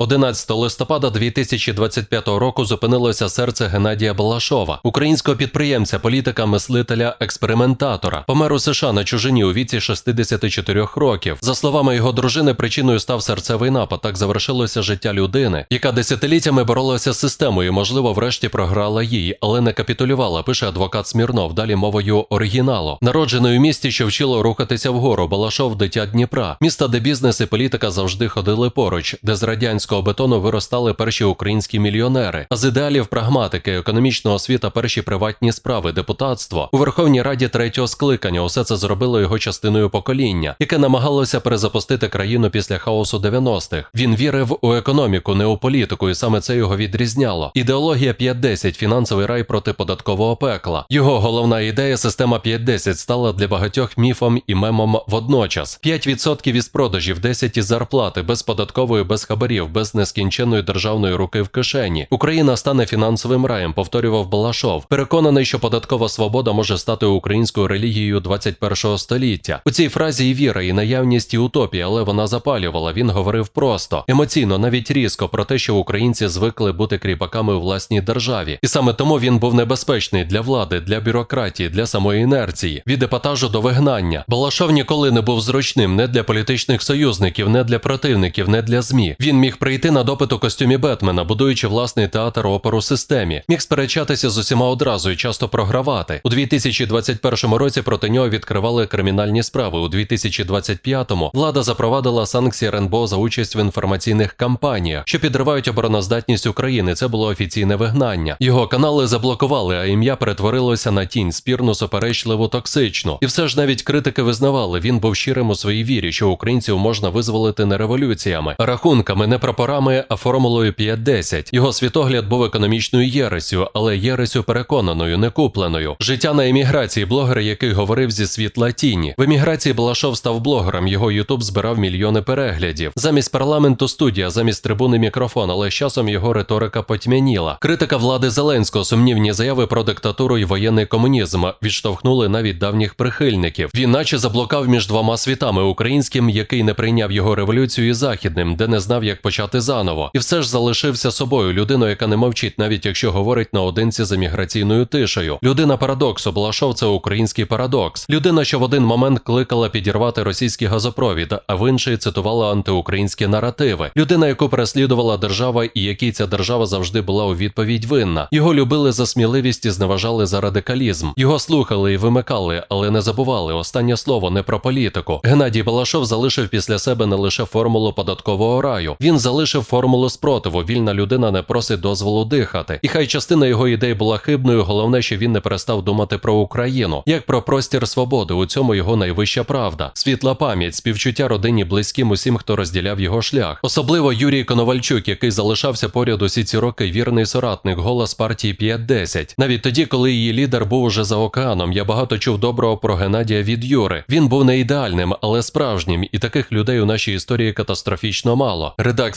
11 листопада 2025 року зупинилося серце Геннадія Балашова, українського підприємця, політика, мислителя, експериментатора. Помер у США на чужині у віці 64 років. За словами його дружини, причиною став серцевий напад. Так завершилося життя людини, яка десятиліттями боролася з системою. Можливо, врешті програла їй, але не капітулювала. Пише адвокат Смірнов. Далі мовою оригіналу. Народжений у місті, що вчило рухатися вгору. Балашов дитя Дніпра, міста, де бізнес і політика завжди ходили поруч, де з радянського бетону виростали перші українські мільйонери, а з ідеалів прагматики, економічного освіта, перші приватні справи, депутатство у Верховній Раді третього скликання. Усе це зробило його частиною покоління, яке намагалося перезапустити країну після хаосу 90-х. Він вірив у економіку, не у політику, і саме це його відрізняло. Ідеологія 5-10 – фінансовий рай проти податкового пекла. Його головна ідея система 5-10 стала для багатьох міфом і мемом водночас. 5% із продажів, 10 із зарплати, без податкової, без хабарів, без нескінченної державної руки в кишені. Україна стане фінансовим раєм, повторював Балашов. Переконаний, що податкова свобода може стати українською релігією 21 століття. У цій фразі і віра, і наявність і утопія, але вона запалювала. Він говорив просто емоційно, навіть різко про те, що українці звикли бути кріпаками у власній державі, і саме тому він був небезпечний для влади, для бюрократії, для самої інерції, від епатажу до вигнання. Балашов ніколи не був зручним не для політичних союзників, не для противників, не для змі. Він міг прийти на допит у костюмі Бетмена, будуючи власний театр оперу системі, міг сперечатися з усіма одразу і часто програвати. У 2021 році проти нього відкривали кримінальні справи. У 2025-му влада запровадила санкції РНБО за участь в інформаційних кампаніях, що підривають обороноздатність України. Це було офіційне вигнання. Його канали заблокували, а ім'я перетворилося на тінь спірну, суперечливу, токсичну. І все ж навіть критики визнавали, він був щирим у своїй вірі, що українців можна визволити не революціями, рахунками, не прапорами, формулою 5-10. Його світогляд був економічною єресю, але єресю переконаною, не купленою. Життя на еміграції, блогер, який говорив зі світла тіні. В еміграції Балашов став блогером. Його Ютуб збирав мільйони переглядів. Замість парламенту студія, замість трибуни мікрофон, але з часом його риторика потьмяніла. Критика влади Зеленського, сумнівні заяви про диктатуру і воєнний комунізм відштовхнули навіть давніх прихильників. Він наче заблукав між двома світами: українським, який не прийняв його революцію, і західним, де не знав, як почати заново, і все ж залишився собою людиною, яка не мовчить, навіть якщо говорить наодинці за міграційною тишею. Людина парадоксу Балашов це український парадокс. Людина, що в один момент кликала підірвати російський газопровід, а в інший цитувала антиукраїнські наративи. Людина, яку переслідувала держава, і якій ця держава завжди була у відповідь винна. Його любили за сміливість і зневажали за радикалізм. Його слухали і вимикали, але не забували. Останнє слово не про політику. Геннадій Балашов залишив після себе не лише формулу податкового раю. Він залишив формулу спротиву. Вільна людина не просить дозволу дихати. І хай частина його ідей була хибною. Головне, що він не перестав думати про Україну, як про простір свободи. У цьому його найвища правда. Світла пам'ять, співчуття родині близьким усім, хто розділяв його шлях. Особливо Юрій Коновальчук, який залишався поряд усі ці роки вірний соратник, голос партії 5-10. Навіть тоді, коли її лідер був уже за океаном, я багато чув доброго про Геннадія від Юри. Він був не ідеальним, але справжнім, і таких людей у нашій історії катастрофічно мало.